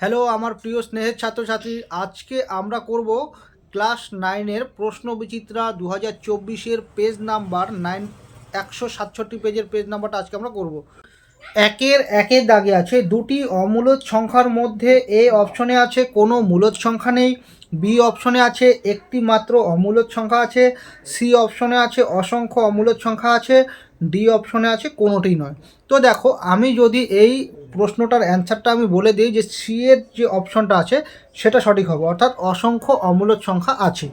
Hello আমার প্রিয় স্নেহের ছাত্রছাত্রী, আজকে আমরা করব ক্লাস নাইনের প্রশ্ন বিচিত্রা দু হাজার চব্বিশের পেজ নাম্বার নাইন একশো সাতষট্টি পেজের পেজ নাম্বারটা আজকে আমরা করব। একের একের দাগে আছে দুটি অমূলদ সংখ্যার মধ্যে এ অপশনে আছে, কোনো মূলদ সংখ্যা নেই। বি অপশনে আছে একটি মাত্র অমূলত সংখ্যা আছে সি অপশনে আছে অসংখ্য অমূলত সংখ্যা আছে ডি অপশনে আছে কোনোটি নয়। তো দেখো, আমি যদি এই প্রশ্নটার অ্যান্সারটা আমি বলে দিই যে সি এর যে অপশনটা আছে, সেটা সঠিক হবে, অর্থাৎ অসংখ্য অমূলত সংখ্যা আছে।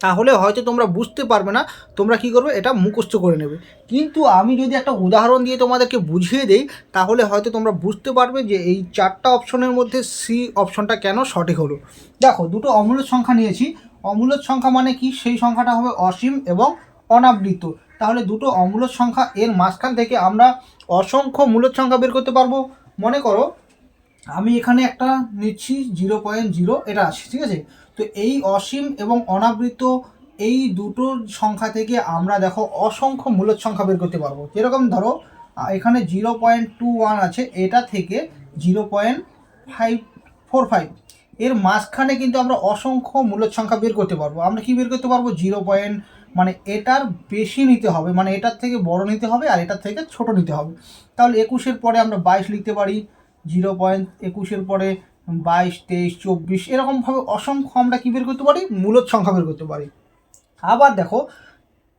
তাহলে হয়তো তোমরা বুঝতে পারবে না, তোমরা কি করবে, এটা মুখস্থ করে নেবে। কিন্তু আমি যদি একটা উদাহরণ দিয়ে তোমাদেরকে বুঝিয়ে দেই, তাহলে হয়তো তোমরা বুঝতে পারবে যে এই চারটা অপশনের মধ্যে সি অপশনটা কেন সঠিক হলো। দেখো, দুটো অমূল্য সংখ্যা নিয়েছি। অমূল্য সংখ্যা মানে কি? সেই সংখ্যাটা হবে অসীম এবং অনাবৃত তাহলে দুটো অমূল্য সংখ্যা এর মাঝখান থেকে আমরা অসংখ্য মূলদ সংখ্যা বের করতে পারব। মনে করো, আমি এখানে একটা নিচ্ছি, জিরো পয়েন্ট জিরো, এটা আছে, ঠিক আছে? তো এই অসীম এবং অনাবৃত এই দুটো সংখ্যা থেকে আমরা দেখো অসংখ্য মূলদ সংখ্যা বের করতে পারব। যেরকম ধরো এখানে জিরো পয়েন্ট টু ওয়ান আছে, এটা থেকে zero point five four five এর মাঝখানে কিন্তু আমরা অসংখ্য মূলদ সংখ্যা বের করতে পারব। আমরা কি বের করতে পারব? জিরো পয়েন্ট মানে এটার বেশি নিতে হবে মানে এটার থেকে বড় নিতে হবে আর এটার থেকে ছোট নিতে হবে। তাহলে একুশের পরে আমরা বাইশ লিখতে পারি জিরো পয়েন্ট একুশের পরে বাইশ, তেইশ, চব্বিশ, এরকমভাবে অসংখ্য আমরা কী বের করতে পারি? মূলত সংখ্যা বের করতে পারি। আবার দেখো,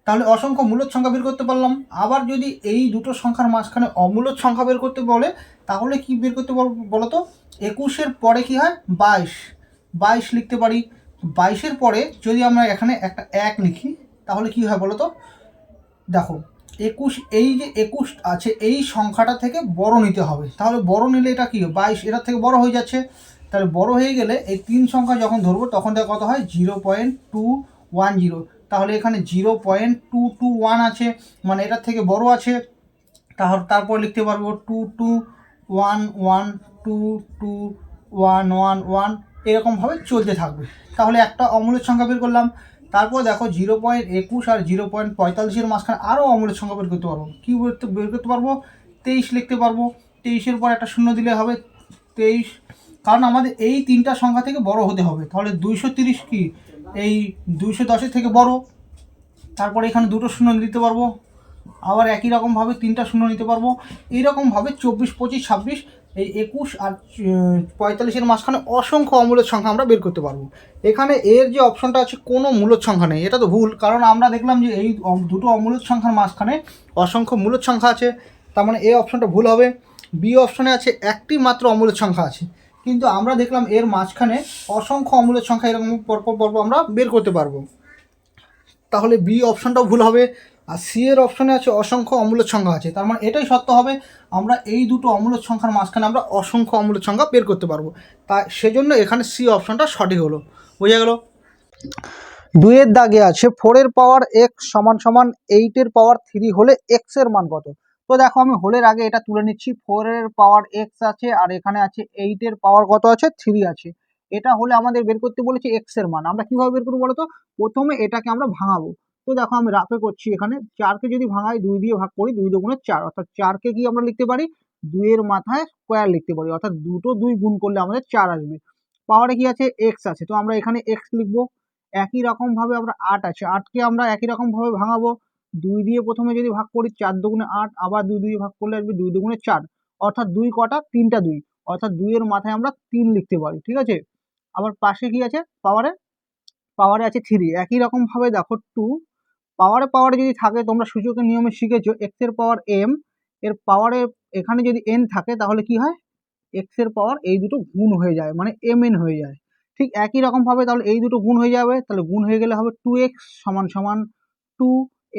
তাহলে অসংখ্য মূলত সংখ্যা বের করতে পারলাম। আবার যদি এই দুটো সংখ্যার মাঝখানে অমূলদ সংখ্যা বের করতে বলে, তাহলে কি বের করতে বলো তো একুশের পরে কি হয়? বাইশ। বাইশ লিখতে পারি। বাইশের পরে যদি আমরা এখানে একটা এক লিখি, তাহলে কি হয় বলো তো দেখো একুশ, এই যে একুশ আছে, এই সংখ্যাটা থেকে বড় নিতে হবে। তাহলে বড় নিলে এটা কী? বাইশ, এটার থেকে বড় হয়ে যাচ্ছে। তাহলে বড় হয়ে গেলে এই তিন সংখ্যা যখন ধরবো, তখন তার কত হয়? Zero point two one zero. তাহলে এখানে zero point two two one আছে মানে এটার থেকে বড় আছে। তাহলে তারপর লিখতে পারব two two one one two two one one one, এরকমভাবে চলতে থাকবে। তাহলে একটা অমূলের সংখ্যা বের করলাম। তারপর দেখো জিরো পয়েন্ট একুশ আর জিরো পয়েন্ট পঁয়তাল্লিশের মাঝখানে আরও অমূলের সংখ্যা বের করতে পারব। কী বের করতে পারব? তেইশ লিখতে পারব। তেইশের পর একটা শূন্য দিলে হবে তেইশ। কারণ আমাদের এই তিনটা সংখ্যা থেকে বড় হতে হবে। তাহলে দুইশো তিরিশ কি? এই দুইশো দশের থেকে বড়। তারপরে এখানে দুটো শূন্য দিতে পারব। আবার একই রকমভাবে তিনটা শূন্য নিতে পারব। এইরকমভাবে চব্বিশ, পঁচিশ, ছাব্বিশ এই একুশ আর পঁয়তাল্লিশের মাঝখানে অসংখ্য অমূলদ সংখ্যা আমরা বের করতে পারব। এখানে এর যে অপশনটা আছে, কোনো মূলদ সংখ্যা নেই। এটা তো ভুল, কারণ আমরা দেখলাম যে এই দুটো অমূলদ সংখ্যার মাঝখানে অসংখ্য মূলদ সংখ্যা আছে। তার মানে এই অপশনটা ভুল হবে। বি অপশনে আছে, একটি মাত্র অমূলদ সংখ্যা আছে। কিন্তু আমরা দেখলাম এর মাঝখানে অসংখ্য অমূলদ সংখ্যা এরকম পরপর পরপর আমরা বের করতে পারব। তাহলে বি অপশনটাও ভুল হবে। আর সি এর অপশনে আছে অসংখ্য অমূলদ সংখ্যা আছে। তার মানে এটাই সত্য হবে, আমরা এই দুটো অমূলদ সংখ্যার মাঝখানে আমরা অসংখ্য অমূলদ সংখ্যা বের করতে পারব। তাই সেজন্য এখানে সি অপশনটা সঠিক হলো। বোঝা গেল? দুইয়ের দাগে আছে ফোরের পাওয়ার এক্স সমান সমান এইটের পাওয়ার থ্রি হলে এক্সের মান কত? তো দেখো আমি হোলের আগে এটা তুলে নিচ্ছি ফোরের পাওয়ার এক্স আছে আর এখানে আছে এইটের পাওয়ার কত আছে? থ্রি আছে। এটা হলে আমাদের বের করতে বলেছে এক্সের মান। আমরা কীভাবে বের করব বলো তো প্রথমে এটাকে আমরা ভাঙাবো। তো দেখো আমি রাফে করছি এখানে। চারকে যদি ভাঙাই, দুই দিয়ে ভাগ করি, দুই দুগুণে চার। অর্থাৎ চারকে কি আমরা লিখতে পারি? দুইয়ের মাথায় স্কোয়ার লিখতে পারি। অর্থাৎ দুটো দুই গুণ করলে আমাদের চার আসবে। পাওয়ারে কি আছে? এক্স আছে। তো আমরা এখানে এক্স লিখব। একই রকম ভাবে আমরা আট আছে। আটকে আমরা একই রকম ভাবে ভাঙাবো। দুই দিয়ে প্রথমে যদি ভাগ করি, চার দুগুণে আট, আবার দুই দিয়ে ভাগ করলে আসবে দুই দুগুণে চার। অর্থাৎ দুই কটা, তিনটা দুই। অর্থাৎ দুইয়ের মাথায় আমরা তিন লিখতে পারি, ঠিক আছে? আবার পাশে কি আছে? পাওয়ারে পাওয়ারে আছে থ্রি একই রকম ভাবে দেখো টু পাওয়ারে পাওয়ারে যদি থাকে, তোমরা সূচকের নিয়মে শিখেছো এক্সের পাওয়ার এম এর পাওয়ারে এখানে যদি এন থাকে, তাহলে কি হয়? এক্সের পাওয়ার এই দুটো গুণ হয়ে যায় মানে এম এন হয়ে যায়। ঠিক একই রকম ভাবে তাহলে এই দুটো গুণ হয়ে যাবে, তাহলে গুণ হয়ে গেলে হবে টু এক্স সমান সমান টু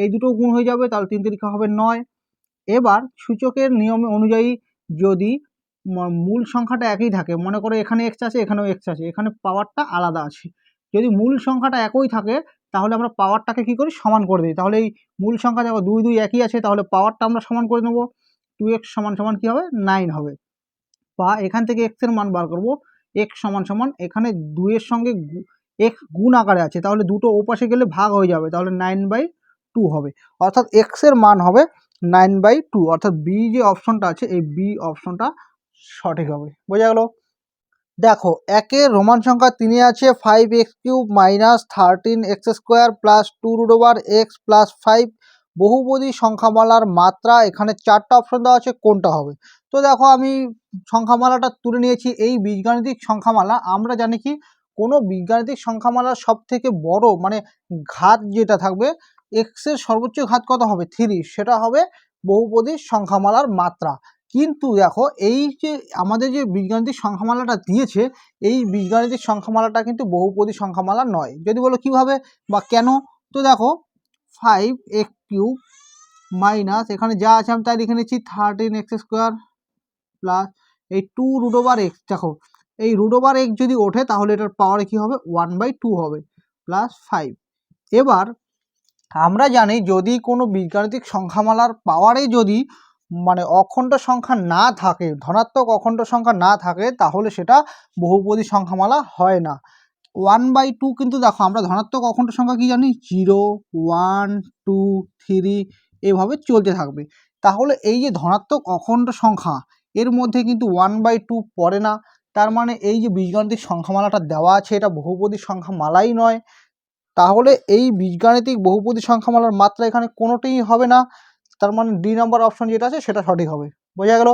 এই দুটো গুণ হয়ে যাবে, তাহলে তিন তিরিখা হবে নয়। এবার সূচকের নিয়ম অনুযায়ী যদি মূল সংখ্যাটা একই থাকে, মনে করো এখানে এক্স আছে, এখানেও এক্স আছে, এখানে পাওয়ারটা আলাদা আছে। যদি মূল সংখ্যাটা একই থাকে তাহলে আমরা পাওয়ারটাকে কি করি? সমান করে দিই। তাহলে এই মূল সংখ্যা দেখো দুই দুই একই আছে, তাহলে পাওয়ারটা আমরা সমান করে নেব। টু এক্স সমান সমান কী হবে? নাইন হবে। বা এখান থেকে এক্সের মান বার করব। এক্স সমান সমান এখানে দুইয়ের সঙ্গে এক্স গুণ আকারে আছে। তাহলে দুটো ওপাশে গেলে ভাগ হয়ে যাবে। তাহলে নাইন বাই টু হবে। অর্থাৎ এক্সের মান হবে নাইন বাই টু অর্থাৎ বি যে অপশনটা আছে, এই বি অপশনটা সঠিক হবে। বোঝা গেল? দেখো, একে রোমান সংখ্যা তিনে আছে five x cube minus thirteen x square plus two root over x plus five বহুপদী সংখ্যামালার মাত্রা, এখানে চারটা অপশন দেওয়া আছে, কোনটা হবে? তো দেখো, আমি সংখ্যামালাটা তুলে নিয়েছি, এই বীজগাণিতিক সংখ্যামালা, আমরা জানি কি, কোনো বীজগাণিতিক সংখ্যামালার সব থেকে বড় মানে ঘাত যেটা থাকবে এক্সের সর্বোচ্চ ঘাত কত হবে? থ্রি সেটা হবে বহুপদী সংখ্যামালার মাত্রা। কিন্তু দেখো, এই যে আমাদের যে বীজগাণিতিক সংখ্যামালাটা দিয়েছে, এই বীজগাণিতিক সংখ্যামালাটা কিন্তু বহুপদী সংখ্যামালা নয়। যদি বলো কীভাবে বা কেন? তো দেখো ফাইভ এক্স কিউব মাইনাস এখানে যা আছে আমি তাই লিখে নিচ্ছি থার্টিন এক্স স্কোয়ার প্লাস এই টু রুট ওভার এক্স দেখো, এই রুট ওভার এক্স যদি ওঠে, তাহলে এটার পাওয়ারে কী হবে? ওয়ান বাই টু হবে প্লাস ফাইভ এবার, আমরা জানি যদি কোনো বীজগাণিতিক সংখ্যামালার পাওয়ারে যদি মানে অখণ্ড সংখ্যা না থাকে, ধনাত্মক অখণ্ড সংখ্যা না থাকে, তাহলে সেটা বহুপদী সংখ্যামালা হয় না। ওয়ান বাই টু কিন্তু দেখো, আমরা ধনাত্মক অখণ্ড সংখ্যা কি জানি? জিরো ওয়ান টু থ্রি এভাবে চলতে থাকবে। তাহলে এই যে ধনাত্মক অখণ্ড সংখ্যা, এর মধ্যে কিন্তু ওয়ান বাই টু পড়ে না। তার মানে এই যে বীজগাণিতিক সংখ্যামালাটা দেওয়া আছে, এটা বহুপদী সংখ্যামালাই নয়। তাহলে এই বীজগাণিতিক বহুপদী সংখ্যামালার মাত্রা এখানে কোনোটাই হবে না। তার মানে ডি নাম্বার অপশন যেটা আছে সেটা সঠিক হবে। বোঝা গেল?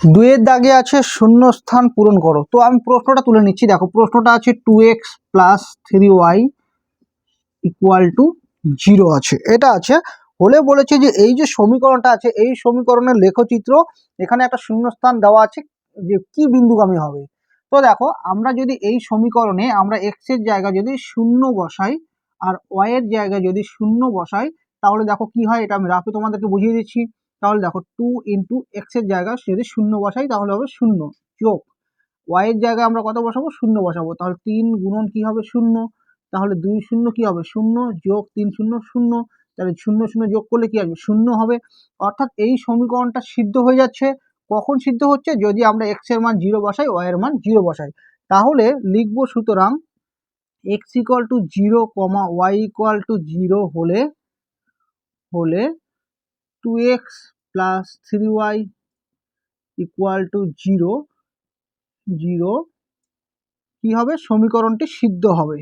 দুয়ের দাগে আছে শূন্য স্থান পূরণ করো। তো আমি প্রশ্নটা তুলে নিচ্ছি। দেখো, প্রশ্নটা আছে two x plus three y equal to zero আছে। এটা আছে, হলে বলেছে যে এই যে সমীকরণটা আছে, এই সমীকরণের লেখচিত্র, এখানে একটা শূন্যস্থান দেওয়া আছে যে কি বিন্দুগামী হবে। তো দেখো, আমরা যদি এই সমীকরণে আমরা এক্সের জায়গায় যদি শূন্য বসাই আর ওয়াই এর জায়গায় যদি শূন্য বসাই তাহলে দেখো কি হয়, এটা আমি রাফে তোমাদেরকে বুঝিয়ে দিচ্ছি। তাহলে দেখো টু ইন্টু এক্সের জায়গায় যদি শূন্য বসাই, তাহলে হবে শূন্য। যোগ ওয়াই এর জায়গায় আমরা কত বসাবো? শূন্য বসাবো। তাহলে তিন গুণন কি হবে? শূন্য। তাহলে দুই শূন্য কি হবে? শূন্য। যোগ তিন শূন্য শূন্য। তাহলে শূন্য শূন্য যোগ করলে কি আসবে? শূন্য হবে। অর্থাৎ এই সমীকরণটা সিদ্ধ হয়ে যাচ্ছে। কখন সিদ্ধ হচ্ছে? যদি আমরা এক্সের মান জিরো বসাই ওয়াই এর মান জিরো বসাই। তাহলে লিখব সুতরাং x equal to zero comma y equal to zero হলে হলে two x plus three y equal to zero zero কী হবে? সমীকরণটি সিদ্ধ হবে।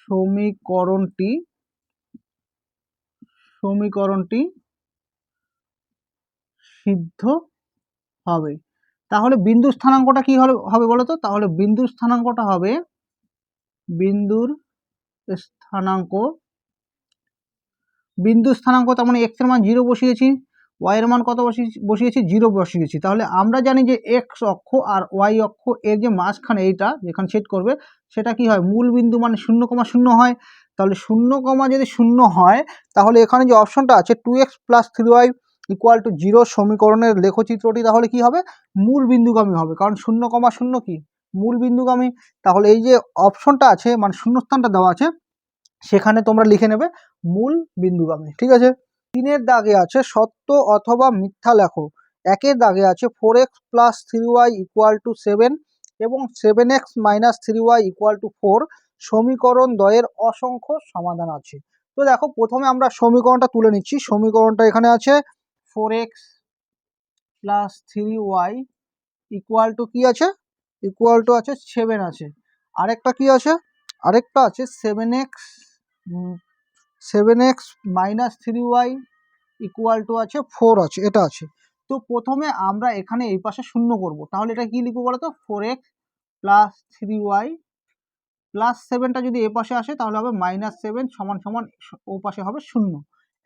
সমীকরণটি সমীকরণটি সিদ্ধ হবে। তাহলে বিন্দু স্থানাঙ্কটা কি হবে বলো তো তাহলে বিন্দুর স্থানাঙ্কটা হবে, বিন্দুর স্থানাঙ্ক বিন্দু স্থানাঙ্ক তার মানে এক্সের মান জিরো বসিয়েছি ওয়াই এর মান কত বসিয়েছি বসিয়েছি জিরো বসিয়েছি। তাহলে আমরা জানি যে এক্স অক্ষ আর ওয়াই অক্ষ এর যে মাঝখানে এইটা যেখানে ছেদ করবে, সেটা কি হয়? মূল বিন্দু মানে শূন্য কমা শূন্য হয়। তাহলে শূন্য কমা যদি শূন্য হয়, তাহলে এখানে যে অপশনটা আছে two x plus three y equal to zero সমীকরণের লেখচিত্রটি, তাহলে কি হবে? মূল বিন্দুগামী হবে। কারণ শূন্য কমা শূন্য কি? মূল বিন্দুগামী। তাহলে এই যে অপশনটা আছে মানে শূন্যস্থানটা দেওয়া আছে সেখানে তোমরা লিখে নেবে মূল বিন্দুগামী, ঠিক আছে? তিনের দাগে আছে সত্য অথবা মিথ্যা লেখো। একের দাগে আছে four x plus three y equal to seven এবং seven x minus three y equal to four সমীকরণ দ্বয়ের অসংখ্য সমাধান আছে। তো দেখো, প্রথমে আমরা সমীকরণটা তুলে নিচ্ছি। সমীকরণটা এখানে আছে four x plus three y equal to কী আছে? ইকুয়াল টু আছে সেভেন আছে। আরেকটা কি আছে? আরেকটা আছে seven x seven x minus three y equal to আছে ফোর আছে, এটা আছে। তো প্রথমে আমরা এখানে এই পাশে শূন্য করব। তাহলে এটা কি লিখব বলো তো four x plus three y plus সেভেনটা যদি এ পাশে আসে, তাহলে হবে মাইনাস সেভেন সমান সমান ও পাশে হবে শূন্য।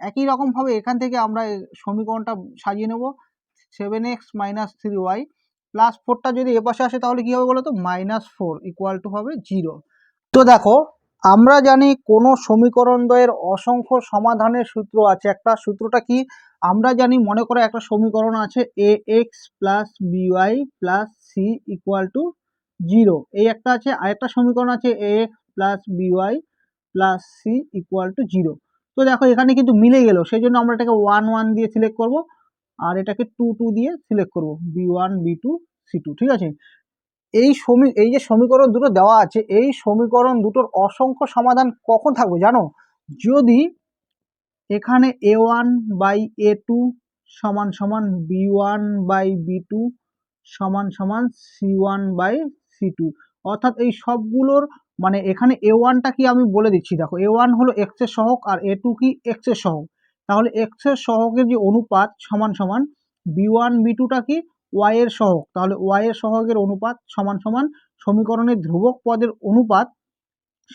একই রকমভাবে এখান থেকে আমরা সমীকরণটা সাজিয়ে নেব। Seven x minus three y plus ফোরটা যদি এ পাশে আসে, তাহলে কী হবে বলো তো মাইনাস ফোর ইকুয়াল টু হবে জিরো তো দেখো আমরা জানি কোনো সমীকরণ দ্বয়ের অসংখ্য সমাধানের সূত্র আছে। একটা সূত্রটা কি? আমরা জানি, মনে করো একটা সমীকরণ আছে a x plus b y plus c equal to zero এই একটা আছে আরেকটা সমীকরণ আছে a x plus b y plus c equal to zero তো দেখো, এখানে কিন্তু মিলে গেল সেই জন্য আমরা এটাকে ওয়ান ওয়ান দিয়ে সিলেক্ট করব, আর এটাকে টু টু দিয়ে সিলেক্ট করব b one b two c two ঠিক আছে? এই সমী, এই যে সমীকরণ দুটো দেওয়া আছে, এই সমীকরণ দুটোর অসংখ্য সমাধান কখন থাকবে জানো? যদি এখানে a one by a two সমান সমান b one by b two সমান সমান c one by c two অর্থাৎ এই সবগুলোর মানে এখানে এ ওয়ানটা কি আমি বলে দিচ্ছি, দেখো এ ওয়ান হলো এক্সের সহক আর এ টু কি এক্সের সহক। তাহলে এক্সের সহকের যে অনুপাত সমান সমান বি ওয়ান বি টুটা কি? ওয়াই এর সহক তাহলে ওয়াই এর সহকের অনুপাত সমান সমান সমীকরণের ধ্রুবক পদের অনুপাত।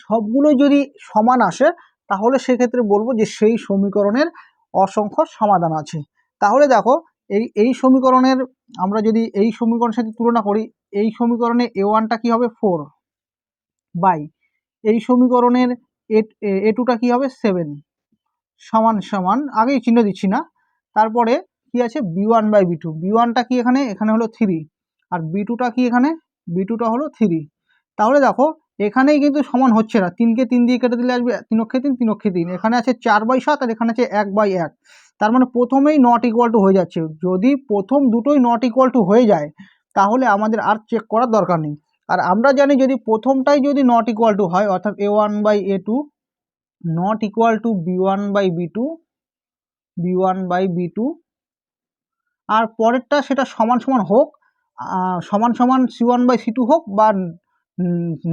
সবগুলো যদি সমান আসে, তাহলে সেক্ষেত্রে বলব যে সেই সমীকরণের অসংখ্য সমাধান আছে। তাহলে দেখো, এই এই সমীকরণের আমরা যদি এই সমীকরণের সাথে তুলনা করি, এই সমীকরণে এ ওয়ানটা কী হবে? ফোর বাই এই সমীকরণের এ টুটা কী হবে? সেভেন সমান সমান, আগেই চিহ্ন দিচ্ছি না। তারপরে কি আছে? B one by b two b ওয়ানটা কি এখানে? এখানে হলো থ্রি আর বি টুটা কি এখানে? বি টুটা হলো থ্রি তাহলে দেখো, এখানেই কিন্তু সমান হচ্ছে না। তিনকে তিন দিয়ে কেটে দিলে আসবে তিন অক্ষে তিন তিন অক্ষে তিন। এখানে আছে চার বাই সাত আর এখানে আছে এক বাই এক। তার মানে প্রথমেই নট ইকুয়াল টু হয়ে যাচ্ছে। যদি প্রথম দুটোই নট ইকুয়াল টু হয়ে যায়, তাহলে আমাদের আর চেক করার দরকার নেই। আর আমরা জানি যদি প্রথমটাই যদি নট ইকুয়াল টু হয়, অর্থাৎ a one by a two not equal to b one by b two b one by b two আর পরেরটা সেটা সমান সমান হোক সমান সমান c one by c two হোক বা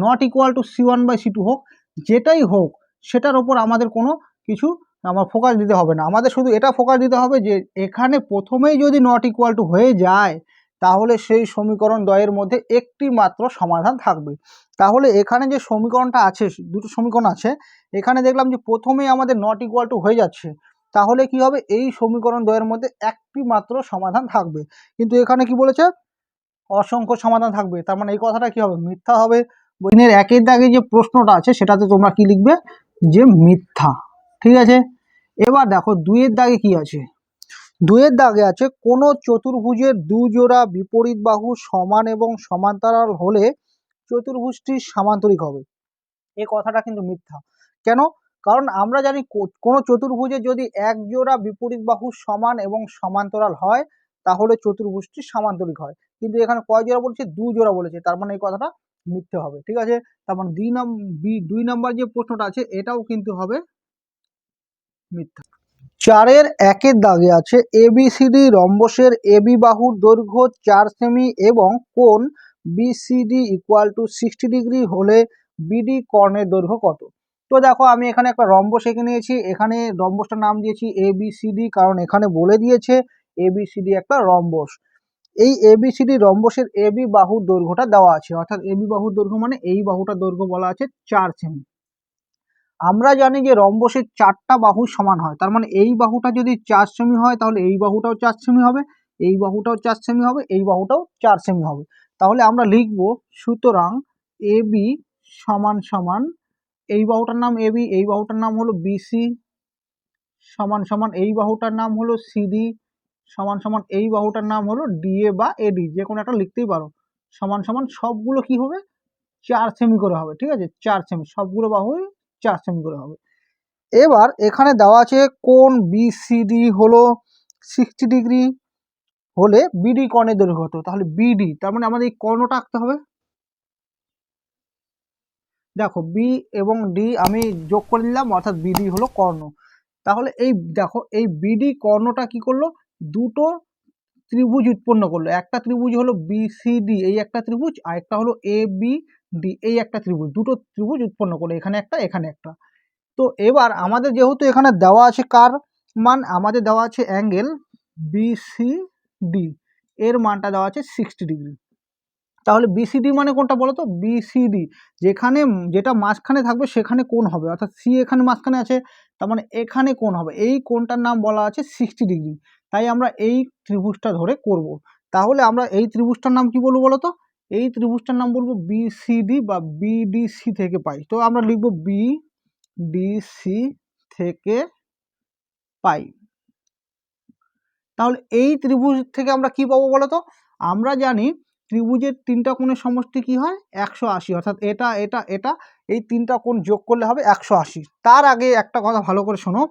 not equal to c one by c two হোক, যেটাই হোক, সেটার ওপর আমাদের কোনো কিছু আমার ফোকাস দিতে হবে না। আমাদের শুধু এটা ফোকাস দিতে হবে যে এখানে প্রথমেই যদি নট ইকুয়াল টু হয়ে যায়, তাহলে সেই সমীকরণ দ্বয়ের মধ্যে একটি মাত্র সমাধান থাকবে। তাহলে এখানে যে সমীকরণটা আছে, দুটো সমীকরণ আছে, এখানে দেখলাম যে প্রথমেই আমাদের নট ইকুয়াল টু হয়ে যাচ্ছে। তাহলে কি হবে? এই সমীকরণ দ্বয়ের মধ্যে একটি মাত্র সমাধান থাকবে। কিন্তু এখানে কি বলেছে? অসংখ্য সমাধান থাকবে। তার মানে এই কথাটা কি হবে? মিথ্যা হবে। বইনের একের দাগে যে প্রশ্নটা আছে, সেটাতে তোমরা কি লিখবে? যে মিথ্যা। ঠিক আছে? এবার দেখো, দুইয়ের দাগে কি আছে? দুইয়ের দাগে আছে, কোনো চতুর্ভুজের দু জোড়া বিপরীত বাহু সমান এবং সমান্তরাল হলে চতুর্ভুজটি সামান্তরিক হবে। এ কথাটা কিন্তু মিথ্যা। কেন? কারণ আমরা জানি কোনো চতুর্ভুজে যদি এক জোড়া বিপরীত বাহু সমান এবং সমান্তরাল হয়, তাহলে চতুর্ভুজটি সামান্তরিক হয়। কিন্তু এখানে কয় জোড়া বলেছে? দু জোড়া বলেছে। তার মানে এই কথাটা মিথ্যে হবে, ঠিক আছে? তার মানে দুই নাম, বি, দুই নাম্বার যে প্রশ্নটা আছে, এটাও কিন্তু হবে মিথ্যা। চারের একের দাগে আছে এবিসিডি রম্বসের এবি বাহুর দৈর্ঘ্য চার সেমি এবং কোন BCD equal to sixty degree হলে বিডি কর্ণের দৈর্ঘ্য কত? তো দেখো, আমি এখানে একটা রম্বস এঁকে নিয়েছি। এখানে রম্বসটার নাম দিয়েছি এ এবিসিডি কারণ এখানে বলে দিয়েছে এ এবিসিডি একটা রম্বস। এই এ এবিসিডি রম্বসের এ বি বাহুর দৈর্ঘ্যটা দেওয়া আছে, অর্থাৎ এবি বাহুর দৈর্ঘ্য মানে এই বাহুটার দৈর্ঘ্য বলা আছে চার সেমি। আমরা জানি যে রম্বসের চারটা বাহু সমান হয়, তার মানে এই বাহুটা যদি চার সেমি হয়, তাহলে এই বাহুটাও চার সেমি হবে, এই বাহুটাও চার সেমি হবে, এই বাহুটাও চার সেমি হবে। তাহলে আমরা লিখব সুতরাং এ বি সমান সমান এই বাহুটার নাম এ বি এই বাহুটার নাম হলো বিসি সমান সমান এই বাহুটার নাম হলো সিডি সমান সমান এই বাহুটার নাম হলো ডিএ বা এডি যে কোনো একটা লিখতেই পারো। সমান সমান সবগুলো কি হবে? চার সেমি করে হবে, ঠিক আছে? চার সেমি সবগুলো বাহু চার সেমি করে হবে। এবার এখানে দেওয়া আছে কোন বিসিডি হলো সিক্সটি ডিগ্রি হলে বিডি কর্ণের দৈর্ঘ্য হতো তাহলে বিডি তার মানে আমাদের এই কর্ণটা আঁকতে হবে। দেখো বি এবং ডি আমি যোগ করে নিলাম, অর্থাৎ বিডি হলো কর্ণ। তাহলে এই দেখো, এই বিডি কর্ণটা কি করল? দুটো ত্রিভুজ উৎপন্ন করল। একটা ত্রিভুজ হলো বিসিডি এই একটা ত্রিভুজ, আর একটা হলো এ বি ডি এই একটা ত্রিভুজ। দুটো ত্রিভুজ উৎপন্ন করল, এখানে একটা এখানে একটা। তো এবার আমাদের যেহেতু এখানে দেওয়া আছে কার মান, আমাদের দেওয়া আছে অ্যাঙ্গেল বিসিডি এর মানটা দেওয়া আছে সিক্সটি ডিগ্রি তাহলে বিসিডি মানে কোনটা বলো তো বিসিডি যেখানে যেটা মাঝখানে থাকবে সেখানে কোন হবে। অর্থাৎ সি এখানে মাঝখানে আছে, তার মানে এখানে কোন হবে। এই কোনটার নাম বলা আছে সিক্সটি ডিগ্রি তাই আমরা এই ত্রিভুজটা ধরে করব। তাহলে আমরা এই ত্রিভুজটার নাম কি বলব বলো তো এই ত্রিভুজটার নাম বলব বিসিডি বা বিডিসি থেকে পাই। তো আমরা লিখব বিডিসি থেকে পাই। তাহলে এই ত্রিভুজ থেকে আমরা কি পাবো বলো তো আমরা জানি ত্রিভুজের তিনটা কোণের সমষ্টি কি হয়? একশো আশি। অর্থাৎ এটা এটা এটা, এই তিনটা কোণ যোগ করলে হবে একশো আশি। তার আগে একটা কথা ভালো করে শোনো।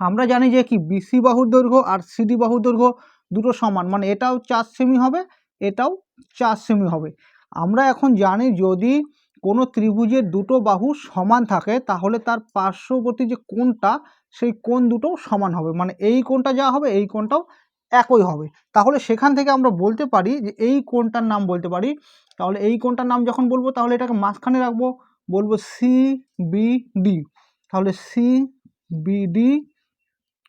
আমরা জানি যে কি? বিসি বাহুর দৈর্ঘ্য আর সিডি বাহুর দৈর্ঘ্য দুটো সমান। মানে এটাও চার সেমি হবে, এটাও চার সেমি হবে। আমরা এখন জানি যদি কোনো ত্রিভুজের দুটো বাহু সমান থাকে, তাহলে তার পার্শ্ববর্তী যে কোণটা, সেই কোণ দুটো সমান হবে। মানে এই কোণটা যা হবে, এই কোণটাও একই হবে। তাহলে সেখান থেকে আমরা বলতে পারি যে এই কোণটার নাম বলতে পারি। তাহলে এই কোণটার নাম যখন বলব, তাহলে এটাকে মাঝখানে রাখব, বলব সি বি ডি তাহলে সি বি ডি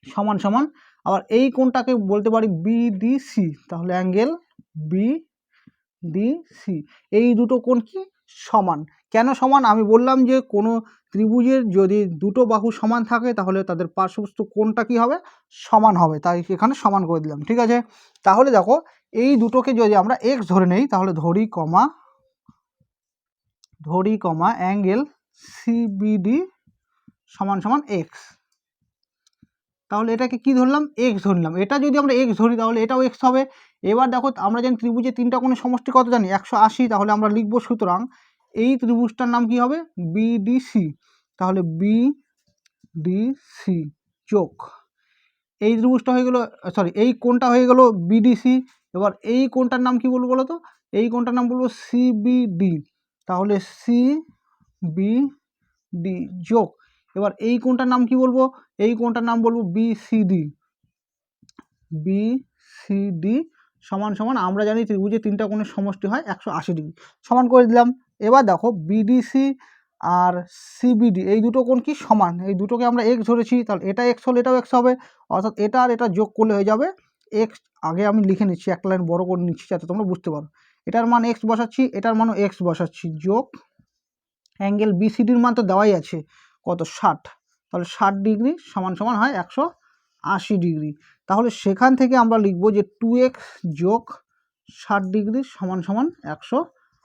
সমান সমান। আবার এই কোণটাকে বলতে পারি বিডিসি তাহলে অ্যাঙ্গেল বি ডি সি এই দুটো কোণ কি? সমান। কেন সমান? আমি বললাম যে, কোনো ত্রিভুজের যদি দুটো বাহু সমান থাকে, তাহলে তাদের পার্শ্ববস্তু কোনটা কি হবে? সমান হবে। তাই এখানে সমান করে দিলাম। ঠিক আছে? তাহলে দেখো, এই দুটোকে যদি আমরা এক্স ধরে নেই, তাহলে ধরি কমা ধরি কমা অ্যাঙ্গেল সিবিডি সমান সমান এক্স তাহলে এটাকে কি ধরলাম? এক্স ধরলাম। এটা যদি আমরা এক্স ধরি, তাহলে এটাও এক্স হবে। এবার দেখো, আমরা জানি ত্রিভুজের তিনটা কোনো সমষ্টি কত জানি? একশো আশি। তাহলে আমরা লিখব সুতরাং এই ত্রিভুজটার নাম কি হবে? বিডিসি তাহলে বি ডি সি যোগ এই ত্রিভুজটা হয়ে গেলো সরি এই কোনটা হয়ে গেল বিডিসি এবার এই কোনটার নাম কি বলব বলো তো এই কোনটার নাম বলব সিবিডি তাহলে সি বি ডি যোগ এবার এই কোনটার নাম কি বলব? এই কোনটার নাম বলব বিসিডি বিসিডি সমান সমান, আমরা জানি ত্রিভুজের তিনটা কোণের সমষ্টি হয় একশো আশি ডিগ্রি। সমান করে দিলাম। এবার দেখো বিডিসি আর সিবিডি এই দুটো কোণ কি সমান? এই দুটোকে আমরা এক্স ধরেছি, তাহলে এটা এক্স হলে এটাও এক্স হবে, অর্থাৎ এটা আর এটা যোগ করলে হয়ে যাবে এক্স আগে আমি লিখে নিচ্ছি, একটা লাইন বড় করে নিচ্ছি যাতে তোমরা বুঝতে পারো। এটার মান এক্স বসাচ্ছি, এটার মানও এক্স বসাচ্ছি, যোগ অ্যাঙ্গেল বিসিডির মান তো দেওয়াই আছে, কত ষাট? তাহলে ষাট ডিগ্রি সমান সমান হয় একশো আশি ডিগ্রি। তাহলে সেখান থেকে আমরা লিখব যে টু এক্স যোগ ষাট ডিগ্রি সমান সমান একশো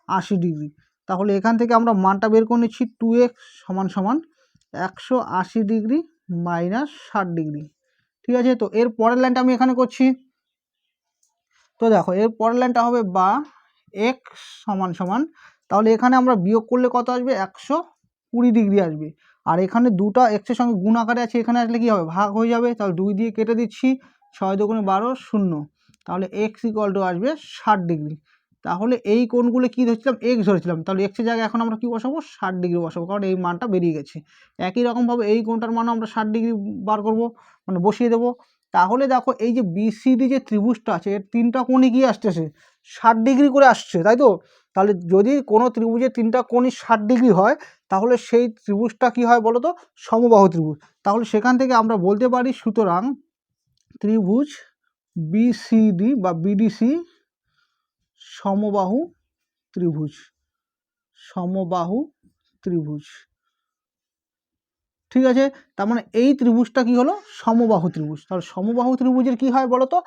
আশি ডিগ্রি। তাহলে এখান থেকে আমরা মানটা বের করে নিচ্ছি টু এক্স সমান সমান একশো আশি ডিগ্রি মাইনাস ষাট ডিগ্রি। ঠিক আছে? তো এর পরের লাইনটা আমি এখানে করছি। তো দেখো, এর পরের লাইনটা হবে বা এক্স সমান সমান। তাহলে এখানে আমরা বিয়োগ করলে কত আসবে? একশো কুড়ি ডিগ্রি আসবে। আর এখানে দুটা এক্সের সঙ্গে গুণ আকারে আছে, এখানে আসলে কী হবে? ভাগ হয়ে যাবে। তাহলে দুই দিয়ে কেটে দিচ্ছি, ছয় দোকানে বারো, শূন্য। তাহলে এক্স ইকুয়াল টু আসবে ষাট ডিগ্রি। তাহলে এই কোণগুলো কী ধরছিলাম? এক্স ধরেছিলাম। তাহলে এক্সের জায়গায় এখন আমরা কী বসাবো? ষাট ডিগ্রি বসাবো। কারণ এই মানটা বেরিয়ে গেছে। একই রকমভাবে এই কোণটার মানও আমরা ষাট ডিগ্রি বার করব মানে বসিয়ে দেবো। তাহলে দেখো, এই যে বিসিডি যে ত্রিভুজটা আছে, এর তিনটা কোণই গিয়ে আসতেছে? ষাট ডিগ্রি করে আসছে, তাই তো? তাহলে যদি কোনো ত্রিভুজের তিনটা কোণই ষাট ডিগ্রি হয়, তাহলে সেই ত্রিভুজটা কি হয় বলো তো সমবাহু ত্রিভুজ। তাহলে সেখান থেকে আমরা বলতে পারি সুতরাং ত্রিভুজ বিসিডি বা বিডিসি সমবাহু ত্রিভুজ। সমবাহু ত্রিভুজ। ঠিক আছে? তার মানে এই ত্রিভুজটা কি হলো? সমবাহু ত্রিভুজ। তাহলে সমবাহু ত্রিভুজের কি হয় বলো তো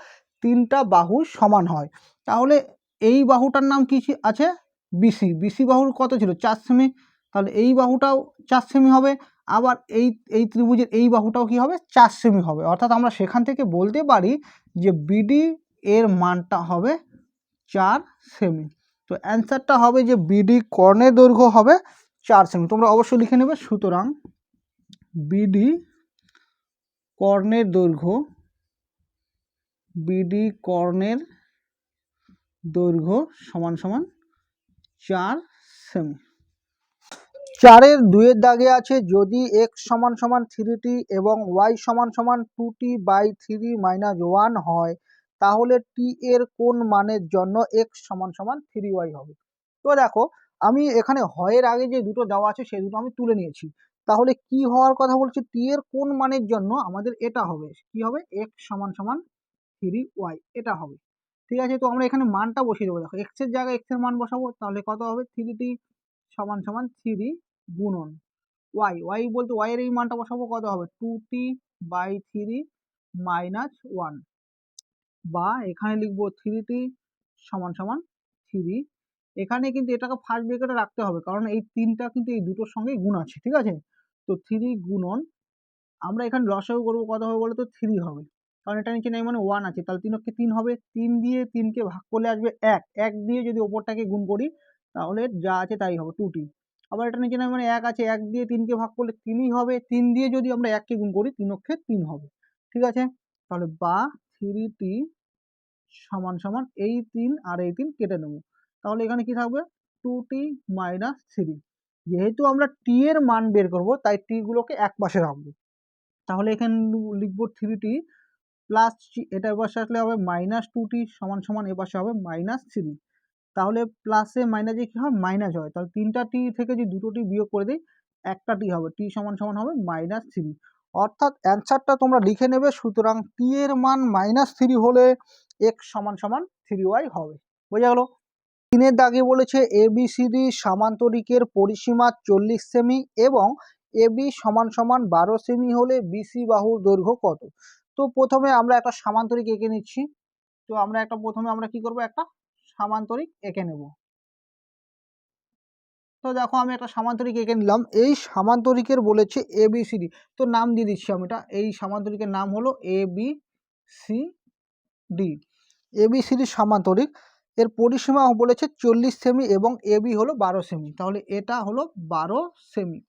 তিনটা বাহু সমান হয়। তাহলে এই বাহুটার নাম কি আছে? বিসি বিসি বাহুর কত ছিল? চার সেমি। তাহলে এই বাহুটাও চার সেমি হবে। আবার এই এই ত্রিভুজের এই বাহুটাও কি হবে? চার সেমি হবে। অর্থাৎ আমরা সেখান থেকে বলতে পারি যে বিডি এর মানটা হবে চার সেমি তো অ্যান্সারটা হবে যে বিডি কর্ণের দৈর্ঘ্য হবে চার সেমি তোমরা অবশ্যই লিখে নেবে। সুতরাং বিডি কর্ণের দৈর্ঘ্য বিডি কর্ণের দৈর্ঘ্য সমান সমান চার সেমি চারের দুয়ের দাগে আছে যদি এক্স সমান সমান থ্রি টি এবং ওয়াই সমান সমান two by three minus one হয় তাহলে টি এর কোন মানের জন্য এক্স সমান সমান থ্রি ওয়াই হবে। তো দেখো, আমি এখানে হয়ের আগে যে দুটো দেওয়া আছে সেই দুটো আমি তুলে নিয়েছি। তাহলে কি হওয়ার কথা বলছি? টি এর কোন মানের জন্য আমাদের এটা হবে। কি হবে? এক্স সমান সমান থ্রি ওয়াই এটা হবে। ঠিক আছে? তো আমরা এখানে মানটা বসিয়ে দেবো। দেখো এক্সের জায়গায় এক্সের মান বসাবো, তাহলে কত হবে? থ্রি টি সমান সমান থ্রি গুণন ওয়াই ওয়াই বলতে ওয়াইয়ের এই মানটা বসাবো, কত হবে? Two t by three minus one বা এখানে লিখব থ্রি টি সমান সমান থ্রি এখানে কিন্তু এটাকে ফার্স্ট ব্রেকেটে রাখতে হবে, কারণ এই তিনটা কিন্তু এই দুটোর সঙ্গে গুণ আছে, ঠিক আছে? তো থ্রি গুণন আমরা এখানে লসাগু করব, কত হবে বলো তো থ্রি হবে। কারণ এটা নিচে নেই মানে ওয়ান আছে, তাহলে তিন অক্ষে তিন হবে, তিন দিয়ে তিনকে ভাগ করলে আসবে এক এক দিয়ে যদি ওপরটাকে গুণ করি, তাহলে যা আছে তাই হবে টু টি আবার এটা নিচে নেই মানে এক আছে, এক দিয়ে তিনকে ভাগ করলে তিনই হবে, তিন দিয়ে যদি আমরা এককে গুণ করি, তিন অক্ষে তিন হবে, ঠিক আছে? তাহলে বা থ্রি টি সমান সমান এই তিন আর এই তিন কেটে নেব। তাহলে এখানে কি থাকবে? টু টি মাইনাস থ্রি যেহেতু আমরা টি এর মান বের করব, তাই টি গুলোকে এক পাশে রাখব। তাহলে এখানে লিখব থ্রি টি প্লাস এটা এপাশে আসলে হবে মাইনাস টু টি সমান সমান এপাশে হবে মাইনাস থ্রি তাহলে প্লাসে মাইনাসে কী হয়? মাইনাস হয়। তাহলে তিনটা টি থেকে যদি দুটো টি বিয়োগ করে দিই, একটা টি হবে। টি সমান সমান হবে মাইনাস থ্রি অর্থাৎ অ্যান্সারটা তোমরা লিখে নেবে, সুতরাং টি এর মান মাইনাস থ্রি হলে এক্স সমান সমান থ্রি ওয়াই হবে। বোঝা গেল? তিনের দাগে বলেছে এ বি সি ডি সামান্তরিকের পরিসীমা চল্লিশ সেমি এবং এ বি সমান সমান বারো সেমি হলে বিসি বাহুর দৈর্ঘ্য কত? তো প্রথমে আমরা একটা সামান্তরিক এঁকে নিচ্ছি। তো আমরা একটা প্রথমে আমরা কি করব? একটা সামান্তরিক এঁকে নেব। তো দেখো আমি একটা সামান্তরিক এঁকে নিলাম। এই সামান্তরিকের বলেছে এ বি সি ডি তো নাম দিয়ে দিচ্ছি আমি এটা। এই সামান্তরিকের নাম হলো A B C D A B C D সামান্তরিক। এর পরিসীমা বলেছে চল্লিশ সেমি এবং এ বি হলো বারো সেমি। তাহলে এটা হলো বারো সেমি।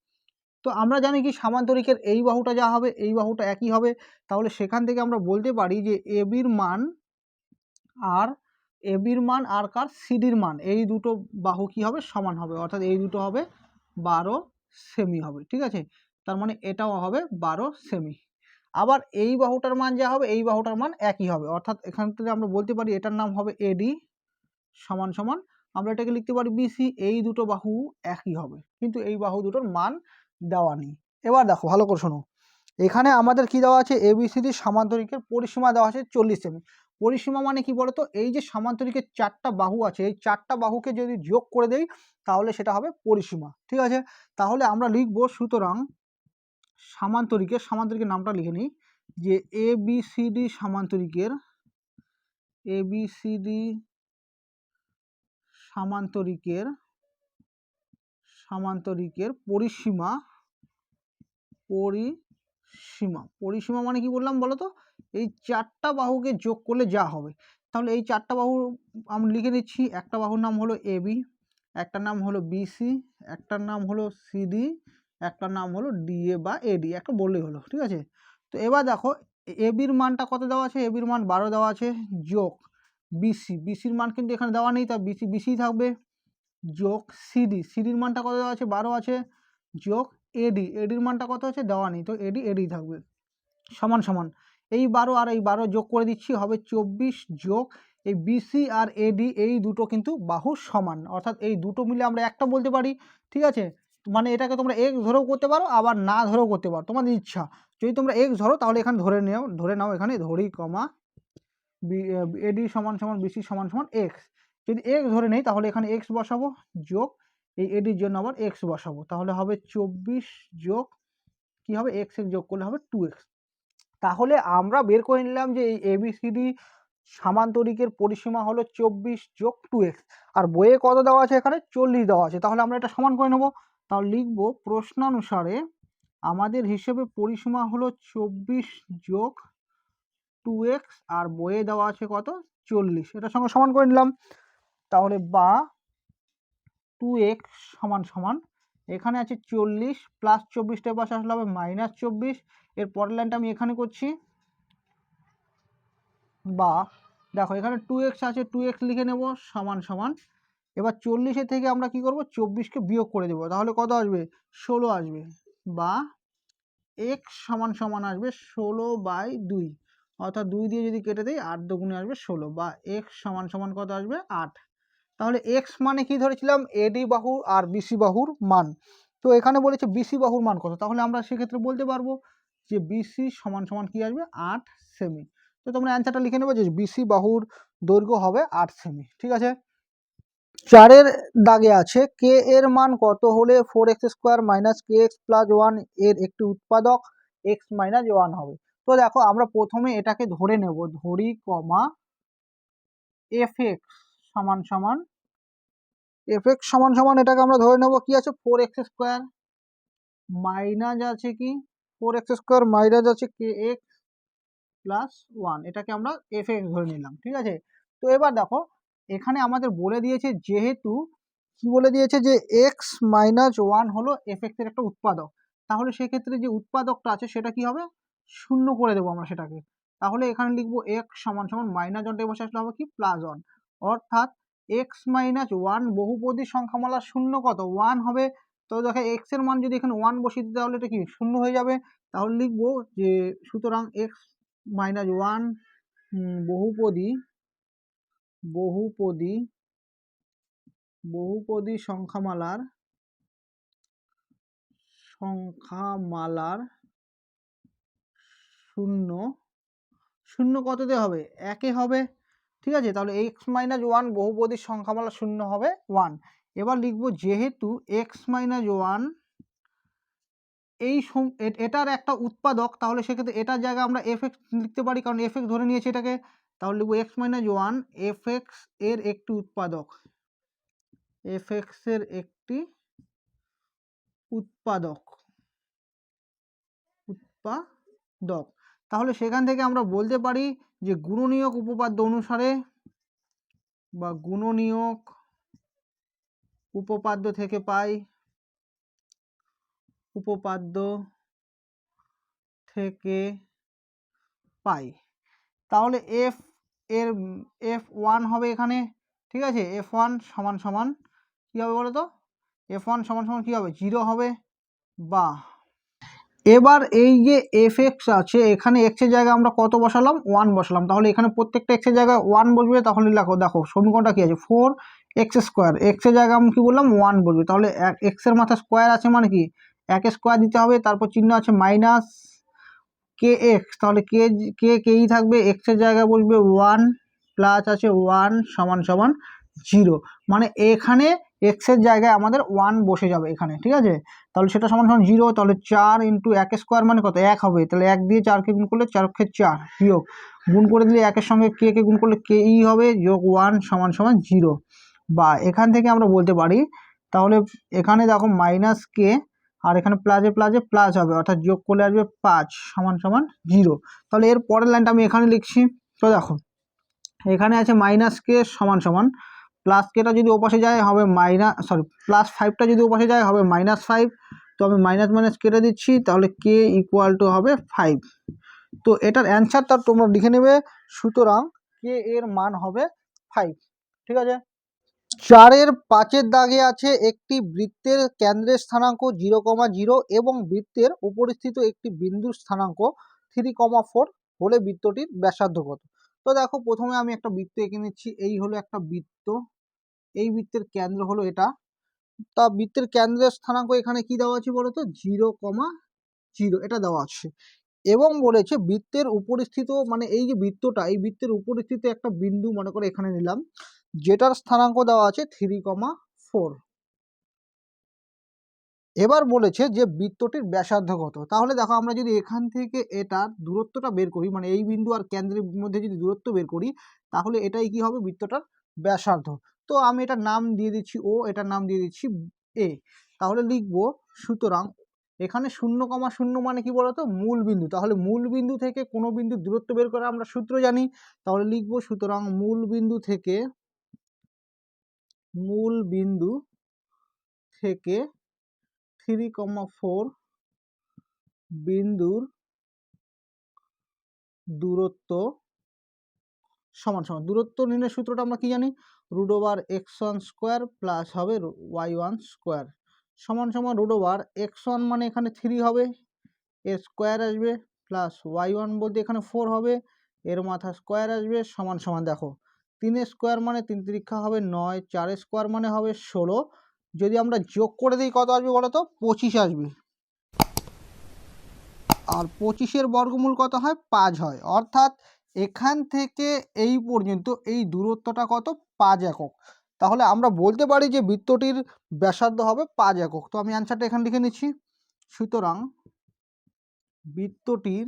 তো আমরা জানি কি সামান্তরিকের এই বাহুটা যা হবে, এই বাহুটা একই হবে। তাহলে সেখান থেকে আমরা বলতে পারি যে এ বির মান আর এ বির মান আর কার সিডির মান। এই দুটো বাহু কি হবে? সমান হবে। অর্থাৎ এই দুটো হবে বারো সেমি হবে, ঠিক আছে? তার মানে এটাও হবে বারো সেমি। আবার এই বাহুটার মান যা হবে, এই বাহুটার মান একই হবে। অর্থাৎ এখান থেকে আমরা বলতে পারি এটার নাম হবে এডি সমান সমান। আমরা এটাকে লিখতে পারি বিসি এই দুটো বাহু একই হবে। কিন্তু এই বাহু দুটোর মান দেওয়া নেই। এবার দেখো, ভালো করে শোনো। এখানে আমাদের কি দেওয়া আছে? এবিসিডি সামান্তরিকের পরিসীমা দেওয়া আছে চল্লিশ সেমি। পরিসীমা মানে কি বলতো? এই যে সামান্তরিকের চারটা বাহু আছে, এই চারটা বাহুকে যদি যোগ করে দেই, তাহলে সেটা হবে পরিসীমা। ঠিক আছে? তাহলে আমরা লিখব সুতরাং সামান্তরিকের সামান্তরিকের নামটা লিখে নিই, যে এ বি সি ডি সামান্তরিকের এ বি সি ডি সামান্তরিকের সামান্তরিকের পরিসীমা পরিসীমা। পরিসীমা মানে কি বললাম বলো তো এই চারটা বাহুকে যোগ করলে যা হবে। তাহলে এই চারটা বাহু আমি, লিখে নিচ্ছি। একটা বাহুর নাম হলো এ বি একটার নাম হলো বিসি একটার নাম হলো সিডি একটার নাম হলো ডিএ বা এডি একটা বললেই হলো, ঠিক আছে? তো এবার দেখো, এ বির মানটা কত দেওয়া আছে? এ বির মান বারো দেওয়া আছে, যোগ বিসি বিসির মান কিন্তু এখানে দেওয়া নেই তা বিসি বিসি থাকবে। যোগ সিডি সিডির মানটা কত দেওয়া আছে? বারো আছে। যোগ এডি এডির মানটা কত আছে? দেওয়া নেই, তো এডি এডি থাকবে। সমান সমান। এই বারো আর এই বারো যোগ করে দিচ্ছি, হবে চব্বিশ যোগ। এই বিসি আর এডি এই দুটো কিন্তু বাহু সমান। অর্থাৎ এই দুটো মিলে আমরা একটা বলতে পারি, ঠিক আছে? মানে এটাকে তোমরা এক্স ধরেও করতে পারো, আবার না ধরেও করতে পারো, তোমাদের ইচ্ছা। যদি তোমরা এক্স ধরো, তাহলে এখানে ধরে নাও ধরে নাও এখানে, ধরি, কমা এডি সমান সমান বিসি সমান সমান এক্স যদি এক্স ধরে নেই, তাহলে এখানে এক্স বসাবো, যোগ, এই এডির জন্য আবার এক্স বসাবো। তাহলে হবে চব্বিশ যোগ, কি হবে? এক্স যোগ করলে হবে টু এক্স তাহলে আমরা বের করে নিলাম যে এই এবিসিডি সামান্তরিকের পরিসীমা হলো চব্বিশ যোগ টু এক্স আর বইয়ে কত দেওয়া আছে এখানে? চল্লিশ দেওয়া আছে। তাহলে আমরা এটা সমান করে নেব। তাহলে লিখব প্রশ্নানুসারে আমাদের হিসেবে পরিসীমা হলো চব্বিশ যোগ টু এক্স আর বইয়ে দেওয়া আছে কত? চল্লিশ। এটার সঙ্গে সমান করে নিলাম। তাহলে বা টু এক্স সমান সমান এখানে আছে চল্লিশ প্লাস চব্বিশটা পাশে আসলে হবে মাইনাস চব্বিশ। এর পরের লাইনটা আমি এখানে করছি। বা, দেখো, এখানে টু এক্স আছে টু এক্স লিখে নেব, সমান সমান। এবার চল্লিশে থেকে আমরা কি করব? চব্বিশকে বিয়োগ করে দেবো। তাহলে কত আসবে? ষোলো আসবে। বা এক্স সমান সমান আসবে ষোলো বাই দুই। অর্থাৎ দুই দিয়ে যদি কেটে দিই, আট দুগুণে আসবে ষোলো। বা এক্স সমান সমান কত আসবে? আট। তাহলে এক্স মানে কি ধরেছিলাম? এডি বাহু আর বিসি বাহুর মান। তো এখানে বলেছে বিসি বাহুর মান কত? তাহলে আমরা সেক্ষেত্রে বলতে পারব যে বিসি সমান সমান কি আসবে? আট সেমি তো তোমরা অ্যান্সারটা লিখে নেবে যে বিসি বাহুর দৈর্ঘ্য হবে আট সেমি ঠিক আছে? চারের দাগে আছে কে এর মান কত হলে four x square minus k x plus ওয়ানের একটি উৎপাদক এক্স মাইনাস ওয়ান হবে? তো দেখো, আমরা প্রথমে এটাকে ধরে নেব, ধরি কমা এফ এক্স সমান সমান এফ এক্স সমান সমান এটাকে আমরা ধরে নেব কি আছে? ফোর এক্স স্কোয়ার মাইনাস আছে কি? ফোর এক্স স্কোয়ার মাইনাস আছে কে এক্স প্লাস ওয়ান এটাকে আমরা এফ এক্স ধরে নিলাম, ঠিক আছে? তো এবার দেখো, এখানে আমাদের বলে দিয়েছে যেহেতু, কি বলে দিয়েছে যে এক্স মাইনাস ওয়ান হলো এফ এক্সের একটা উৎপাদক। তাহলে সেক্ষেত্রে যে উৎপাদকটা আছে সেটা কি হবে? শূন্য করে দেবো আমরা সেটাকে। তাহলে এখানে লিখব এক্স সমান সমান মাইনাস ওয়ানটা বসে আসলে হবে কি? প্লাস ওয়ান অর্থাৎ এক্স মাইনাস ওয়ান বহুপদী সংখ্যামালা শূন্য কত? ওয়ান হবে তো দেখো এক্সের মান যদি এখানে ওয়ান বসিয়ে দিই, তাহলে এটা কি শূন্য হয়ে যাবে? তাহলে লিখব যে সুতরাং এক্স মাইনাস ওয়ান বহুপদী বহুপদী বহুপদী সংখ্যামালার সংখ্যামালার শূন্য শূন্য কততে হবে? একে হবে। ঠিক আছে? তাহলে এক্স মাইনাস ওয়ান বহুপদী সংখ্যামালা শূন্য হবে ওয়ান এবার লিখব যেহেতু এক্স মাইনাস ওয়ান এই এটার একটা উৎপাদক, তাহলে সেক্ষেত্রে এটার জায়গায় আমরা এফ লিখতে পারি, কারণ এফ ধরে নিয়েছি এটাকে। তাহলে লিখব এক্স মাইনাস ওয়ান এফ এর একটি উৎপাদক। এফ এর একটি উৎপাদক। উৎপাদক। তাহলে সেখান থেকে আমরা বলতে পারি যে গুণনীয়ক উপপাদ্য অনুসারে বা গুণনীয়ক উপপাদ্য থেকে পাই। উপপাদ্য থেকে পাই। তাহলে এফ এর এফ ওয়ান হবে এখানে, ঠিক আছে? এফ ওয়ান সমান সমান কী হবে বলো তো এফ ওয়ান সমান সমান কী হবে? জিরো হবে। বা এবার এই যে এফ এক্স আছে, এখানে এক্সের জায়গায় আমরা কত বসালাম? ওয়ান বসালাম। তাহলে এখানে প্রত্যেকটা এক্সের জায়গায় ওয়ান বসবে, তাহলে দেখো দেখো, সমীকরণটা কী আছে? Four x square. এক্সের জায়গায় আমি কী বললাম? ওয়ান বসবে তাহলে এক এক্সের মাথায় স্কোয়ার আছে মানে কি? এক স্কোয়ার দিতে হবে, তারপর চিহ্ন আছে মাইনাস কে এক্স তাহলে কে কে, কেই থাকবে? এক্সের জায়গায় বসবে ওয়ান প্লাস আছে ওয়ান সমান সমান জিরো মানে এখানে এক্সের জায়গায় আমাদের ওয়ান বসে যাবে এখানে, ঠিক আছে? তাহলে সেটা সমান সমান জিরো তাহলে চার ইন্টু এক স্কোয়ার মানে কত? এক হবে। তাহলে এক দিয়ে চারকে গুণ করলে চার অক্ষে চার বিয়োগ। গুণ করে দিলে একের সঙ্গে কে কে গুণ করলে কে ই হবে? যোগ ওয়ান সমান সমান জিরো বা এখান থেকে আমরা বলতে পারি, তাহলে এখানে দেখো মাইনাস কে আর এখানে প্লাসে প্লাসে প্লাস হবে, অর্থাৎ যোগ করলে আসবে পাঁচ সমান সমান জিরো তাহলে এর পরের লাইনটা আমি এখানে লিখছি, তো দেখো, এখানে আছে মাইনাস কে সমান সমান প্লাস কেটা যদি ওপাশে যায় হবে মাইনাস সরি প্লাস ফাইভটা যদি ওপাশে যায় হবে মাইনাস ফাইভ তো আমি মাইনাস মাইনাস কেটে দিচ্ছি, তাহলে কে ইকুয়াল টু হবে ফাইভ তো এটার অ্যান্সারটা তোমরা লিখে নেবে, সুতরাং কে এর মান হবে ফাইভ ঠিক আছে? চারের পাঁচের দাগে আছে একটি বৃত্তের কেন্দ্রের স্থানাঙ্ক জিরো কমা জিরো এবং বৃত্তের উপরিস্থিত একটি বিন্দুর স্থানাঙ্ক থ্রি কমা ফোর হলে বৃত্তটির ব্যাসার্ধ কত? তো দেখো, প্রথমে আমি একটা বৃত্ত এঁকে নিচ্ছি। এই হলো একটা বৃত্ত। এই বৃত্তের কেন্দ্র হলো এটা। তা বৃত্তের কেন্দ্রের স্থানাঙ্ক এখানে কি দেওয়া আছে বলো তো জিরো কমা জিরো। এটা দেওয়া আছে। এবং বলেছে বৃত্তের উপরিস্থিত মানে এই যে বৃত্তটা, এই বৃত্তের উপরিস্থিত একটা বিন্দু মনে করে এখানে নিলাম, যেটার স্থানাঙ্ক দেওয়া আছে থ্রি কমা ফোর। এবার বলেছে যে বৃত্তটির ব্যাসার্ধ কত? তাহলে দেখো আমরা যদি এখান থেকে এটার দূরত্বটা বের করি মানে এই বিন্দু আর কেন্দ্রের মধ্যে যদি দূরত্ব বের করি, তাহলে এটাই কি হবে? বৃত্তটার ব্যাসার্ধ। তো আমি এটার নাম দিয়ে দিচ্ছি ও এটার নাম দিয়ে দিচ্ছি এ তাহলে লিখব সুতরাং এখানে শূন্য কমা শূন্য মানে কি বলতো? মূল বিন্দু। তাহলে মূল বিন্দু থেকে কোনো বিন্দুর দূরত্ব বের করে আমরা সূত্র জানি। তাহলে লিখব সুতরাং মূল বিন্দু থেকে মূল বিন্দু থেকে থ্রি কমা ফোর বিন্দুর দূরত্ব সমান সমান। দূরত্ব নির্ণয় সূত্রটা আমরা কি জানি? Root over x one square plus হবে ওয়াই ওয়ান স্কোয়ার সমান সমান রুট ওভার এক্স ওয়ান মানে এখানে থ্রি হবে এর স্কোয়ার আসবে প্লাস ওয়াই ওয়ান বলতে এখানে ফোর হবে, এর মাথা স্কোয়ার আসবে সমান সমান দেখো তিনের স্কোয়ার মানে তিন তিরিক্ষা হবে নয় চারের স্কোয়ার মানে হবে ষোলো, যদি আমরা যোগ করে দিই কত আসবে বলো তো? পঁচিশ আসবে। আর পঁচিশের বর্গমূল কত হয়? পাঁচ হয়। অর্থাৎ এখান থেকে এই পর্যন্ত এই দূরত্বটা কত? পাঁচ একক। তাহলে আমরা বলতে পারি যে বৃত্তটির ব্যাসার্ধ হবে পাঁচ একক। তো আমি অ্যান্সারটা এখানে লিখে নিচ্ছি। সুতরাং বৃত্তটির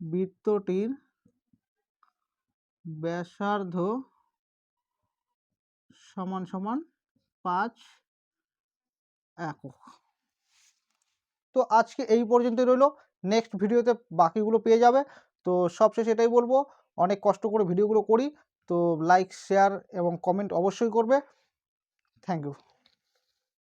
বৃত্তটির ব্যাসার্ধ সমান সমান পাঁচ একক। তো আজকে এই পর্যন্ত রইল। নেক্সট ভিডিওতে বাকিগুলো পেয়ে যাবে। তো সবশেষে এটাই বলব, অনেক কষ্ট করে ভিডিওগুলো করি। তো লাইক শেয়ার এবং কমেন্ট অবশ্যই করবে। Thank you